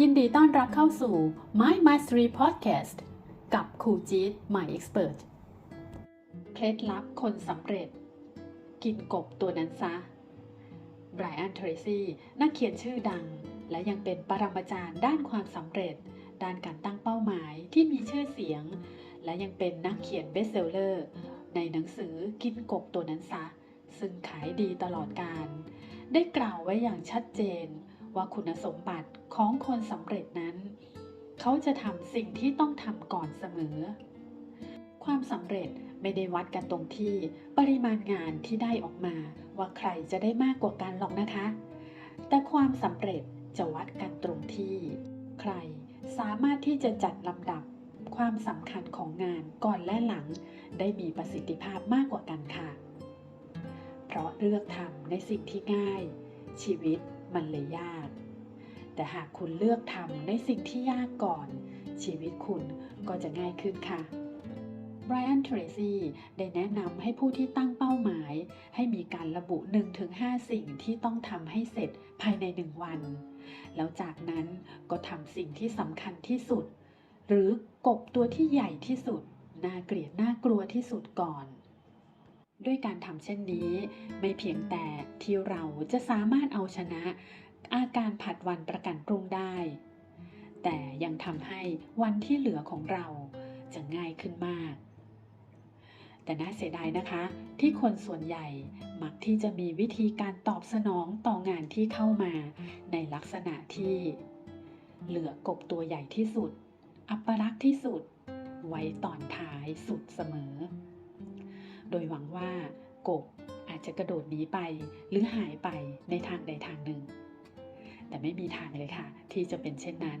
ยินดีต้อนรับเข้าสู่ My Mastery Podcast กับครูจี๊ด My Expert เคล็ดลับคนสำเร็จ กินกบตัวนั้นซะไบรอันเทรซี่นักเขียนชื่อดัง และยังเป็นปรมาจารย์ด้านความสำเร็จ ด้านการตั้งเป้าหมายที่มีชื่อเสียง และยังเป็นนักเขียนเบสเซลเลอร์ ในหนังสือกินกบตัวนั้นซะ ซึ่งขายดีตลอดการ ได้กล่าวไว้อย่างชัดเจน ว่าคุณสมบัติของคนสำเร็จนั้น เขาจะทำสิ่งที่ต้องทำก่อนเสมอ ความสำเร็จไม่ได้วัดกันตรงที่ปริมาณงานที่ได้ออกมาว่าใครจะได้มากกว่ากันหรอกนะคะ แต่ความสำเร็จจะวัดกันตรงที่ ใครสามารถที่จะจัดลำดับความสำคัญของงานก่อนและหลัง ได้มีประสิทธิภาพมากกว่ากันค่ะ เพราะเลือกทำในสิ่งที่ง่าย ชีวิต มันเลยยาก แต่หากคุณเลือกทำในสิ่งที่ยากก่อน ชีวิตคุณก็จะง่ายขึ้นค่ะไบรอันเทรซี่ได้แนะนำให้ผู้ที่ตั้งเป้าหมาย ให้มีการระบุ 1-5 สิ่งที่ต้องทำให้เสร็จภายใน 1 วัน แล้วจากนั้นก็ทำสิ่งที่สำคัญที่สุด หรือกบตัวที่ใหญ่ที่สุด น่าเกลียดน่ากลัวที่สุดก่อน ด้วยการทำเช่นนี้ ไม่เพียงแต่ที่เราจะสามารถเอาชนะอาการผัดวันประกันพรุ่งได้ แต่ยังทำให้วันที่เหลือของเราจะง่ายขึ้นมาก แต่น่าเสียดายนะคะ ที่คนส่วนใหญ่มักที่จะมีวิธีการตอบสนองต่องานที่เข้ามา ในลักษณะที่ เหลือกบตัวใหญ่ที่สุด อัปรักษ์ที่สุด ไว้ตอนท้ายสุดเสมอ โดยหวังว่ากบอาจจะกระโดดหนีไปหรือหายไปในทางใดทางหนึ่ง แต่ไม่มีทางเลยค่ะ ที่จะเป็นเช่นนั้น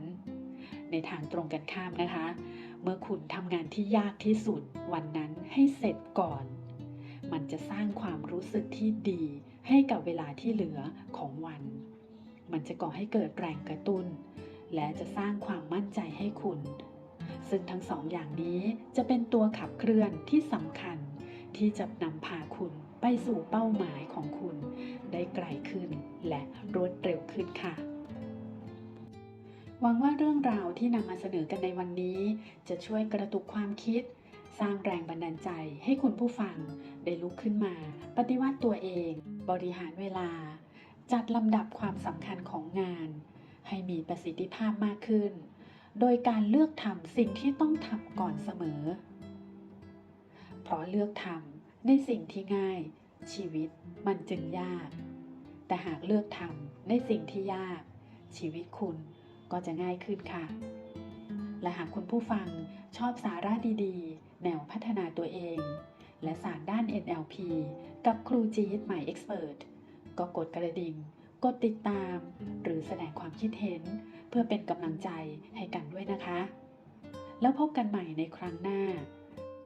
ในทางตรงกันข้ามนะคะ เมื่อคุณทำงานที่ยากที่สุดวันนั้นให้เสร็จก่อน มันจะสร้างความรู้สึกที่ดีให้กับเวลาที่เหลือของวัน มันจะก่อให้เกิดแรงกระตุ้น และจะสร้างความมั่นใจให้คุณ ซึ่งทั้งสองอย่างนี้จะเป็นตัวขับเคลื่อนที่สำคัญ ที่จะนำพาคุณไปสู่เป้าหมายของคุณได้ไกลขึ้นและรวดเร็วขึ้นค่ะ หวังว่าเรื่องราวที่นำมาเสนอกันในวันนี้ จะช่วยกระตุกความคิด สร้างแรงบันดาลใจให้คุณผู้ฟังได้ลุกขึ้นมา ปฏิวัติตัวเอง บริหารเวลา จัดลำดับความสำคัญของงาน ให้มีประสิทธิภาพมากขึ้น โดยการเลือกทำสิ่งที่ต้องทำก่อนเสมอ ราะเลือกทำในสิ่งที่ง่าย ชีวิตมันจึงยาก แต่หากเลือกทำในสิ่งที่ยาก ชีวิตคุณก็จะง่ายขึ้นค่ะ และหากคุณผู้ฟังชอบสาระดีๆ แนวพัฒนาตัวเอง และศาสตร์ด้าน NLP กับครูจีด My Expert ก็กดกระดิ่ง กดติดตาม หรือแสดงความคิดเห็น เพื่อเป็นกำลังใจให้กันด้วยนะคะ แล้วพบกันใหม่ในครั้งหน้า